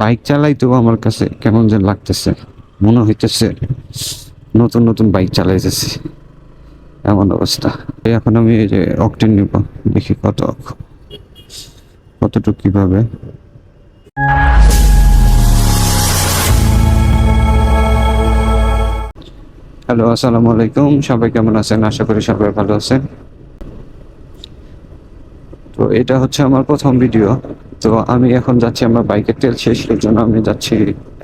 Bike চালাইতেও আমার কাছে কেমন যেন লাগতেছে। মনে হইতেছে নতুন নতুন বাইক চালাইতেছি। এমন অবস্থা। এখন আমি এই যে অকটেন নিব, দেখি কত কতটুকু কীভাবে? হ্যালো, আসসালামু আলাইকুম। সবাই কেমন আছেন? আশা করি সবাই ভালো আছেন। তো এটা হচ্ছে আমার প্রথম ভিডিও। তো আমি এখন যাচ্ছি, আমার বাইকের তেল শেষ, এর জন্য আমি যাচ্ছি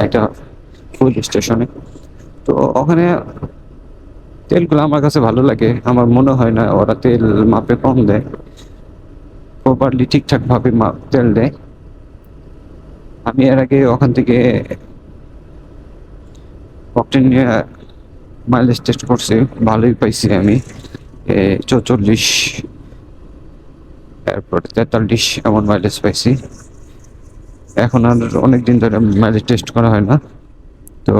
একটা ফুল স্টেশনে। তো ওখানে তেলগুলো আমার কাছে ভালো লাগে, আমার মনে হয় না ওরা তেল মাপে কম দেয়। প্রপারলি ঠিকঠাক ভাবে মাপ তেল দেয়। আমি এর আগে ওখান থেকে অকটেন মাইলেজ টেস্ট করছি, ভালোই পাইছি আমি। চৌচল্লিশ এরপর তেতাল্লিশ এমন মাইলেজ পাইছি। এখন আর অনেক দিন ধরে মাইলেজ টেস্ট করা হয় না। তো,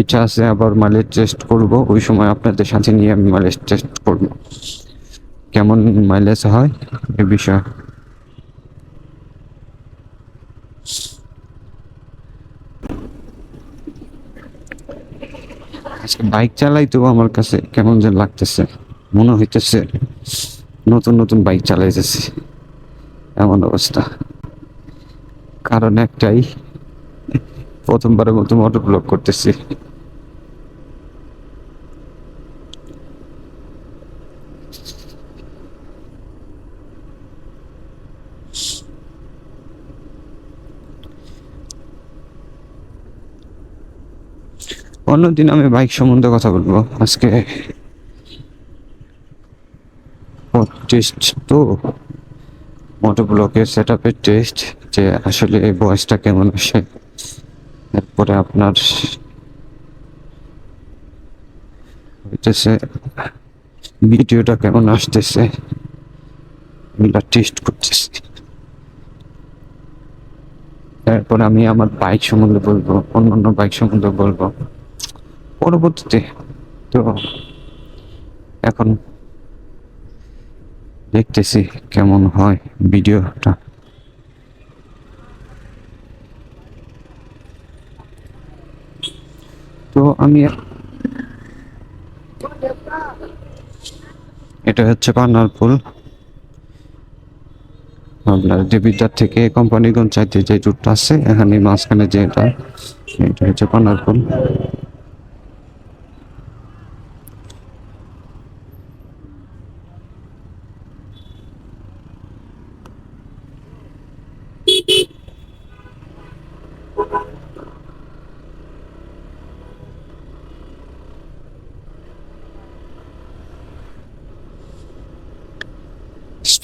ইচ্ছা আছে আবার মাইলেজ টেস্ট করব। ওই সময় আপনাদের সাথে নিয়ে আমি মাইলেজ টেস্ট করব। কেমন মাইলেজ হয় এ বিষয়ে? আজকে বাইক তো আমার কাছে কেমন যে লাগতেছে, মনে হইতেছে। নতুন নতুন বাইক চালাইতেছি এমন অবস্থা। কারণ একটাই, প্রথমবারের মতো মোটর ব্লক করতেছি। অন্যদিন আমি বাইক সম্বন্ধে কথা বলব। আজকে টেস্ট তো মোটো ব্লকের সেট আপের টেস্ট যে আসলে এই বয়সটা কেমন আসে। এরপরে আপনার হইতেছে, ভিডিওটা কেমন আসতেছে, এগুলা টেস্ট করতেছি। তারপর আমি আমার বাইক সম্বন্ধে বলব অন্য অন্য বাইক সম্বন্ধে বলব। পরবর্তীতে তো এখন দেখতেছি কেমন হয় ভিডিওটা। তো আমি এটা হচ্ছে পান্নারপুল আপনার দেবিদ্বার থেকে কোম্পানিগঞ্জ চাইতে যে রুটটা আছে, এখানে মাঝখানে যে এটা হচ্ছে পান্নারপুল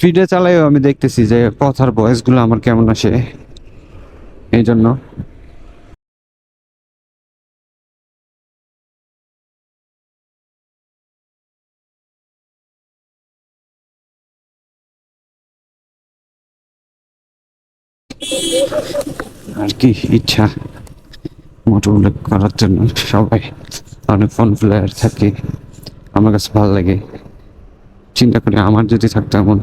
স্পিডে চালাইও, আমি দেখতেছি যে কথার ভয়েসগুলো আমার কেমন আসে। এই জন্য আর কি, ইচ্ছা। মোটরগুলো করার জন্য সবাই অনেক ফোন প্লেয়ার থাকে। আমার কাছে ভালো লাগে। চিন্তা করি আমার যদি থাকতো এমন।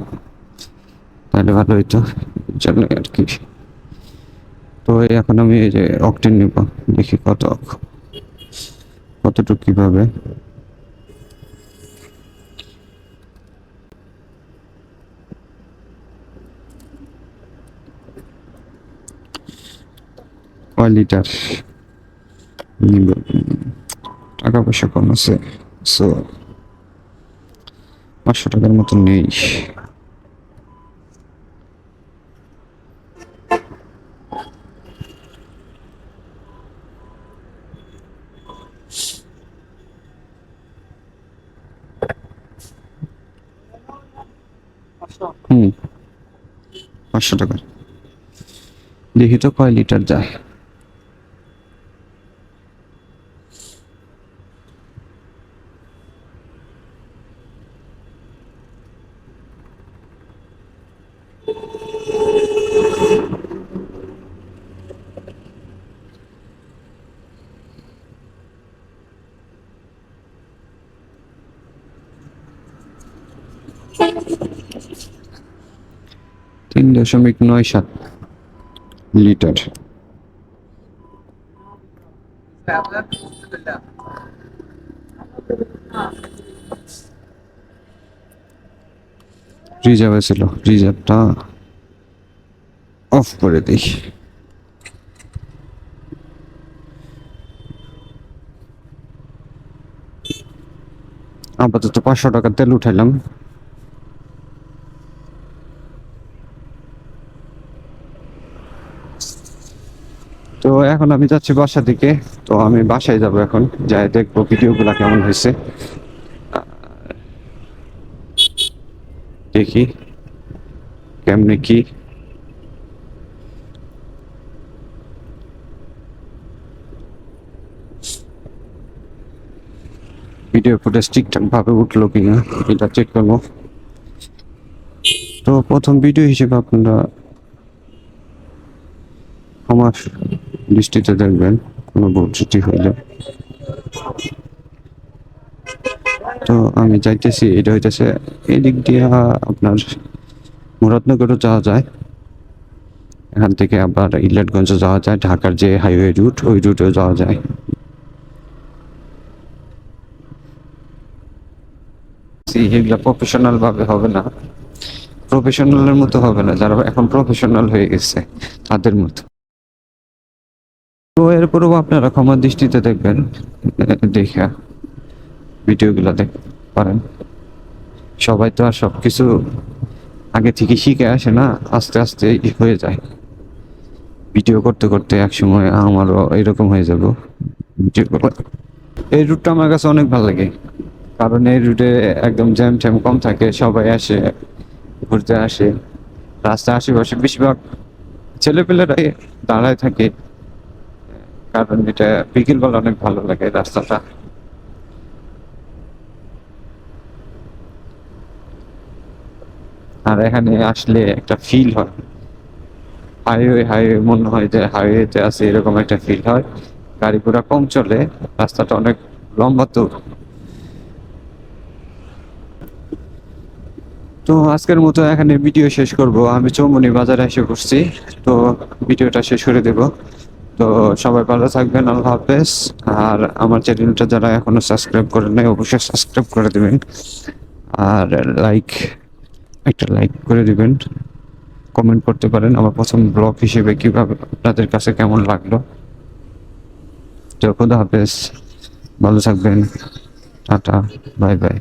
তাহলে ভালো হইতো জন্য আর কি। তো এখন আমি এই যে অকটেন নিব, দেখি কত কতটুকু কীভাবে। লিটার? নিব। টাকা পয়সা কম আছে সো পাঁচশো টাকার মতো নেই। হুম। পাঁচশো টাকা। দেখি তো কয় লিটার যায়। তিন দশমিক নয় সাত লিটার। রিজার্ভে ছিল রিজার্ভটা অফ করে দিই। আপাতত পাঁচশো টাকার তেল উঠাইলাম তো এখন আমি যাচ্ছি বাসা দিকে, তো আমি বাসায় যাব এখন, যাই দেখব ভিডিওগুলো কেমন হয়েছে। দেখি, কেমনে কি। ভিডিও ফুটেজ ঠিকঠাক ভাবে উঠল কিনা, এটা চেক করব। তো প্রথম ভিডিও হিসেবে আপনারা আমার দৃষ্টিতে দেখবেন, কোনো ত্রুটি হইলে। তো আমি যাইতেছি, এটা হইতেছে এদিক দিয়ে আপনার মুরাদনগরও যাওয়া যায়। এখান থেকে আবার ইলেটগঞ্জে যাওয়া যায়, ঢাকার যে হাইওয়ে রুট, ওই রুটেও যাওয়া যায়। এগুলো প্রফেশনাল ভাবে হবে না। প্রফেশনালের মতো হবে না, যারা এখন প্রফেশনাল হয়ে গেছে, তাদের মতো। তো এরপরেও আপনারা ক্ষমার দৃষ্টিতে দেখবেন, দেখা ভিডিওগুলো দেখতে পারেন। সবাই তো আর সব কিছু আগে থেকে শিখে আসে না, আস্তে আস্তে হয়ে যায়। ভিডিও করতে করতে এক সময় আমারও এরকম হয়ে যাব, ভিডিও এই রুটটা আমার কাছে অনেক ভালো লাগে, কারণ এই রুটে একদম জ্যাম ট্যাম কম থাকে, সবাই আসে, ঘুরতে আসে, রাস্তার আশেপাশে বেশিরভাগ ছেলেপেলেরাই দাঁড়ায় থাকে। কারণ এটা বিকেলবেলা অনেক ভালো লাগে রাস্তাটা। আর এখানে আসলে একটা ফিল হয়। হাইওয়ে হাইওয়ে মনে হয় যে হাইওয়েতে আছে এরকম একটা ফিল হয়। গাড়ি ঘোড়া কম চলে, রাস্তাটা অনেক লম্বা তো। তো আজকের মতো এখানে ভিডিও শেষ করব। আমি চৌমনি বাজারে এসে করছি তো ভিডিওটা শেষ করে দেব। তো সবাই ভালো থাকবেন, আল্লাহ হাফেজ। আর আমার চ্যানেলটা যারা এখনও সাবস্ক্রাইব করেন নাই, অবশ্যই সাবস্ক্রাইব করে দিবেন। আর লাইক একটা লাইক করে দিবেন। কমেন্ট করতে পারেন আমার প্রথম ব্লগ হিসেবে কীভাবে, আপনাদের কাছে কেমন লাগল। তো খুদা হাফেজ, ভালো থাকবেন। Tata bye bye